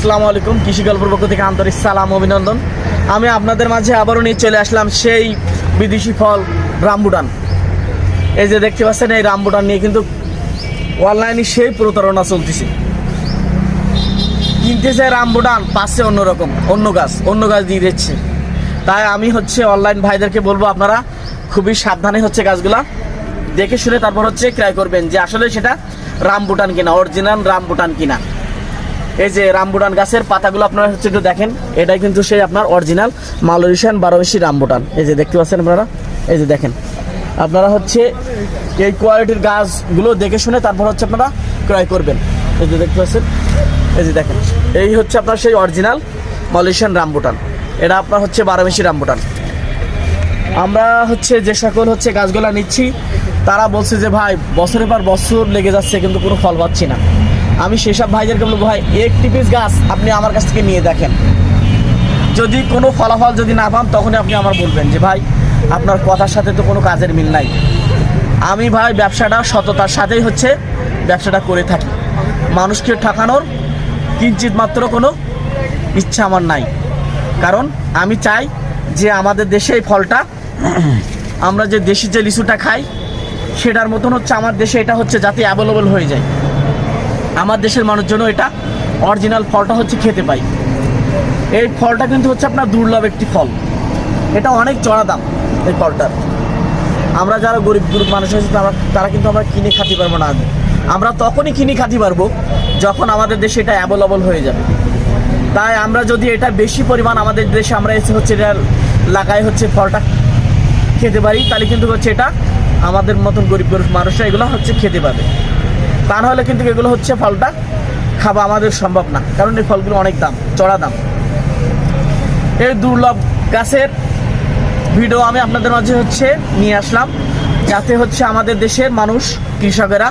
আসসালামু আলাইকুম, কৃষি গল্পের পক্ষ থেকে আন্তরিক সালাম অভিনন্দন। আমি আপনাদের মাঝে আবারও নিয়ে চলে আসলাম সেই বিদেশি ফল রামবুটান। এই যে দেখতে পাচ্ছেন, এই রামবুটান নিয়ে কিন্তু অনলাইনে সেই প্রতারণা চলতেছে। কিনতে কিনতেছে রামবুটান, পাশে অন্যরকম, অন্য গাছ অন্য গাছ দিয়ে দিচ্ছে। তাই আমি হচ্ছে অনলাইন ভাইদেরকে বলব, আপনারা খুবই সাবধানে হচ্ছে গাছগুলা দেখে শুনে তারপর হচ্ছে ক্রয় করবেন যে আসলে সেটা রামবুটান কিনা, অরিজিনাল রামবুটান কিনা। এই যে রামবুটান গাছের পাতাগুলো আপনারা হচ্ছে একটু দেখেন, এটাই কিন্তু সেই আপনার অরিজিনাল মালয়েশিয়ান বারোবেশি রামবুটান। এই যে দেখতে পাচ্ছেন আপনারা? এই যে দেখেন। আপনারা হচ্ছে এই কোয়ালিটির গাছগুলো দেখে শুনে তারপর হচ্ছে আপনারা ক্রয় করবেন। এই যে দেখতে পাচ্ছেন? এই যে দেখেন। এই হচ্ছে আপনার সেই অরিজিনাল মালয়েশিয়ান রামবুটান। এটা আপনার হচ্ছে বারোবেশি রামবুটান। আমরা হচ্ছে যে সকল হচ্ছে গাছগুলা নিচ্ছি, তারা বলছে যে, ভাই, বছরের পর বছর লেগে যাচ্ছে, কিন্তু কোনো ফল পাচ্ছি না। আমি সেসব ভাইদেরকে বলব, ভাই, একটি পিস গাছ আপনি আমার কাছ থেকে নিয়ে দেখেন। যদি কোনো ফলাফল যদি না পান, তখনই আপনি আমার বলবেন যে, ভাই, আপনার কথার সাথে তো কোনো কাজের মিল নাই। আমি ভাই, ব্যবসাটা সততার সাথেই হচ্ছে, ব্যবসাটা করে থাকি। মানুষকে ঠকানোর কিঞ্চিত মাত্র কোনো ইচ্ছা আমার নাই। কারণ আমি চাই যে আমাদের দেশে এই ফলটা, আমরা যে দেশি যে লিচুটা খাই, সেটার মতন হচ্ছে আমার দেশে এটা হচ্ছে যাতে অ্যাভেলেবল হয়ে যায়। আমার দেশের মানুষজন এটা অরিজিনাল ফলটা হচ্ছে খেতে পাই এই ফলটা কিন্তু হচ্ছে আপনার দুর্লভ একটি ফল। এটা অনেক চড়া দাম, এই ফলটার। আমরা যারা গরিব গরিব মানুষ আছে, তারা তারা কিন্তু আমরা কিনে খাতে পারব না আগে। আমরা তখনই কিনে খাতে পারব যখন আমাদের দেশে এটা অ্যাভেলেবল হয়ে যাবে। তাই আমরা যদি এটা বেশি পরিমাণ আমাদের দেশে আমরা এসে হচ্ছে এটা লাগাই হচ্ছে ফলটা খেতে পারি, তাহলে কিন্তু হচ্ছে এটা আমাদের মতন গরিব গরিব মানুষরা এগুলো হচ্ছে খেতে পাবে। তা নাহলে কিন্তু এগুলো হচ্ছে ফলটা খাওয়া আমাদের সম্ভব না। কারণ এই ফলগুলো অনেক দাম, চড়া দাম। এই দুর্লভ গাছের ভিডিও আমি আপনাদের মাঝে হচ্ছে নিয়ে আসলাম। যাতে হচ্ছে আমাদের দেশের মানুষ, কৃষকেরা,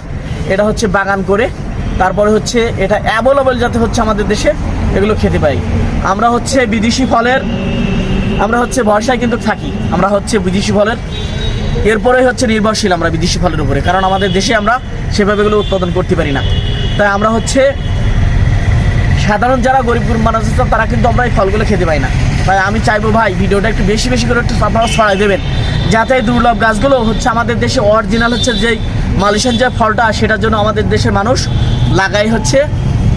এটা হচ্ছে বাগান করে, তারপরে হচ্ছে এটা অ্যাভেলেবল যাতে হচ্ছে আমাদের দেশে এগুলো খেতে পাই। আমরা হচ্ছে বিদেশি ফলের, আমরা হচ্ছে ভরসায় কিন্তু থাকি। আমরা হচ্ছে বিদেশি ফলের এরপরে হচ্ছে নির্ভরশীল আমরা বিদেশি ফলের উপরে, কারণ আমাদের দেশে আমরা সেভাবে এগুলো উৎপাদন করতে পারি না। তাই আমরা হচ্ছে সাধারণ যারা গরিব মানুষ আছে, তারা কিন্তু আমরা এই ফলগুলো খেতে পাই না। তাই আমি চাইব ভাই, ভিডিওটা একটু বেশি বেশি করে একটু আপনারা ছড়াই দেবেন, যাতে এই দুর্লভ গাছগুলো হচ্ছে আমাদের দেশে অরিজিনাল হচ্ছে যেই মালয়েশিয়ান যে ফলটা, সেটার জন্য আমাদের দেশের মানুষ লাগাই হচ্ছে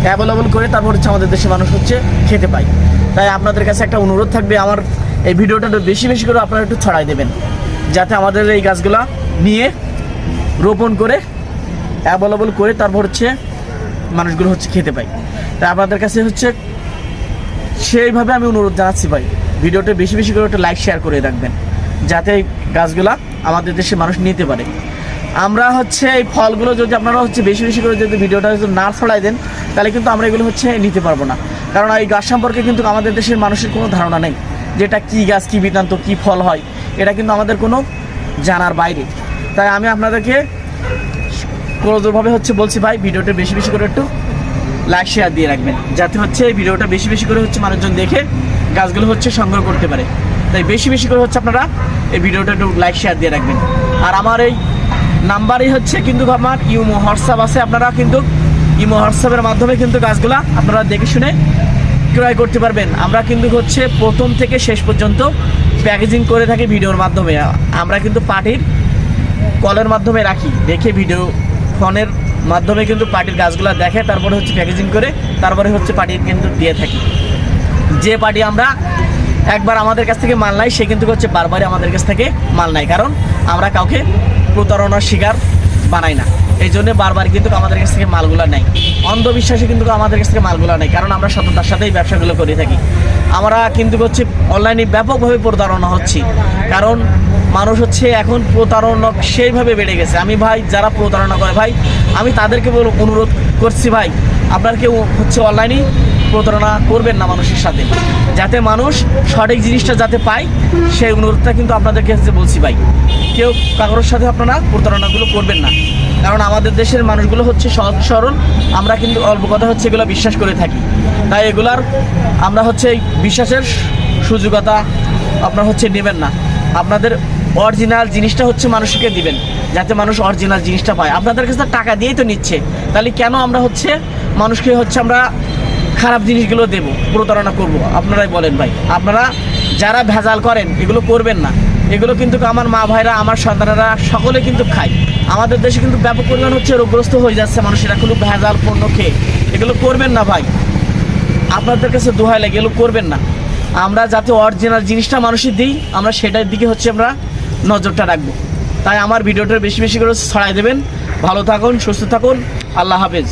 অ্যাভেলেবল করে তারপর হচ্ছে আমাদের দেশের মানুষ হচ্ছে খেতে পায়। তাই আপনাদের কাছে একটা অনুরোধ থাকবে, আমার এই ভিডিওটা বেশি বেশি করে আপনারা একটু ছড়াই দেবেন। যাতে আমাদের এই গাছগুলা নিয়ে রোপণ করে অ্যাভেলেবল করে তারপর হচ্ছে মানুষগুলো হচ্ছে খেতে পায়। তাই আপনাদের কাছে হচ্ছে সেইভাবে আমি অনুরোধ জানাচ্ছি ভাই, ভিডিওটা বেশি বেশি করে একটা লাইক শেয়ার করে রাখবেন, যাতে এই গাছগুলা আমাদের দেশে মানুষ নিতে পারে। আমরা হচ্ছে এই ফলগুলো যদি আপনারা হচ্ছে বেশি বেশি করে যদি ভিডিওটা যদি না ছড়াই দেন, তাহলে কিন্তু আমরা এগুলো হচ্ছে নিতে পারব না। কারণ এই গাছ সম্পর্কে কিন্তু আমাদের দেশের মানুষের কোনো ধারণা নেই যেটা কি গাছ, কি বৃত্তান্ত, কি ফল হয়। এটা কিন্তু আমাদের কোনো জানার বাইরে। তাই আমি আপনাদেরকে ক্লোজভাবে হচ্ছে বলছি ভাই, ভিডিওটা বেশি বেশি করে একটু লাইক শেয়ার দিয়ে রাখবেন। যাতে হচ্ছে এই ভিডিওটা বেশি বেশি করে হচ্ছে মানুষজন দেখে গাছগুলো হচ্ছে সংগ্রহ করতে পারে। তাই বেশি বেশি করে হচ্ছে আপনারা এই ভিডিওটা একটু লাইক শেয়ার দিয়ে রাখবেন। আর আমার এই নাম্বারই হচ্ছে কিন্তু আমার ইমো, হোয়াটসঅ্যাপ আছে। আপনারা কিন্তু ইমো, হোয়াটসঅ্যাপের মাধ্যমে কিন্তু গাছগুলো আপনারা দেখে শুনে ক্রয় করতে পারবেন। আমরা কিন্তু হচ্ছে প্রথম থেকে শেষ পর্যন্ত প্যাকেজিং করে থাকি ভিডিওর মাধ্যমে। আমরা কিন্তু পার্টির কলের মাধ্যমে রাখি, দেখে ভিডিও ফোনের মাধ্যমে কিন্তু পার্টির গাছগুলো দেখে, তারপরে হচ্ছে প্যাকেজিং করে, তারপরে হচ্ছে পার্টি কিন্তু দিয়ে থাকি। যে পার্টি আমরা একবার আমাদের কাছ থেকে মাল নাই, সে কিন্তু হচ্ছে বারবারই আমাদের কাছ থেকে মাল নাই। কারণ আমরা কাউকে প্রতারণার শিকার বানাই না। এই জন্য বারবার কিন্তু আমাদের কাছ থেকে মালগুলো নেই অন্ধবিশ্বাসে কিন্তু আমাদের কাছ থেকে মালগুলো নেই কারণ আমরা সততার সাথেই ব্যবসাগুলো করে থাকি। আমরা কিন্তু হচ্ছে অনলাইনে ব্যাপকভাবে প্রতারণা হচ্ছি। কারণ মানুষ হচ্ছে এখন প্রতারণা সেইভাবে বেড়ে গেছে। আমি ভাই, যারা প্রতারণা করে, ভাই, আমি তাদেরকে বলব অনুরোধ করছি ভাই আপনার কেউ হচ্ছে অনলাইনে প্রতারণা করবেন না মানুষের সাথে। যাতে মানুষ সঠিক জিনিসটা যাতে পায়, সেই অনুরোধটা কিন্তু আপনাদেরকে হচ্ছে বলছি ভাই। কেউ কারোর সাথে আপনারা প্রতারণাগুলো করবেন না। কারণ আমাদের দেশের মানুষগুলো হচ্ছে সহজ সরল, আমরা কিন্তু অল্প কথা হচ্ছে এগুলো বিশ্বাস করে থাকি। তাই এগুলার আমরা হচ্ছে এই বিশ্বাসের সুযোগতা আপনার হচ্ছে নেবেন না। আপনাদের অরিজিনাল জিনিসটা হচ্ছে মানুষকে দিবেন, যাতে মানুষ অরিজিনাল জিনিসটা পায়। আপনাদের কাছে টাকা দিয়েই তো নিচ্ছে। তাহলে কেন আমরা হচ্ছে মানুষকে হচ্ছে আমরা খারাপ জিনিসগুলো দেবো, প্রতারণা করব। আপনারাই বলেন ভাই। আপনারা যারা ভেজাল করেন, এগুলো করবেন না। এগুলো কিন্তু আমার মা ভাইরা, আমার সন্তানেরা সকলে কিন্তু খায়। আমাদের দেশে কিন্তু ব্যাপক পরিমাণ হচ্ছে রোগগ্রস্ত হয়ে যাচ্ছে মানুষেরা, কোনো ভেজাল পণ্য খেয়ে। এগুলো করবেন না ভাই। আপনাদের কাছে দোহাই লাগে, এগুলো করবেন না। আমরা যাতে অরিজিনাল জিনিসটা মানুষের দিই, আমরা সেটার দিকে হচ্ছে আমরা নজরটা রাখব। তাই আমার ভিডিওটা বেশি বেশি করে ছড়াই দেবেন। ভালো থাকুন, সুস্থ থাকুন। আল্লাহ হাফেজ।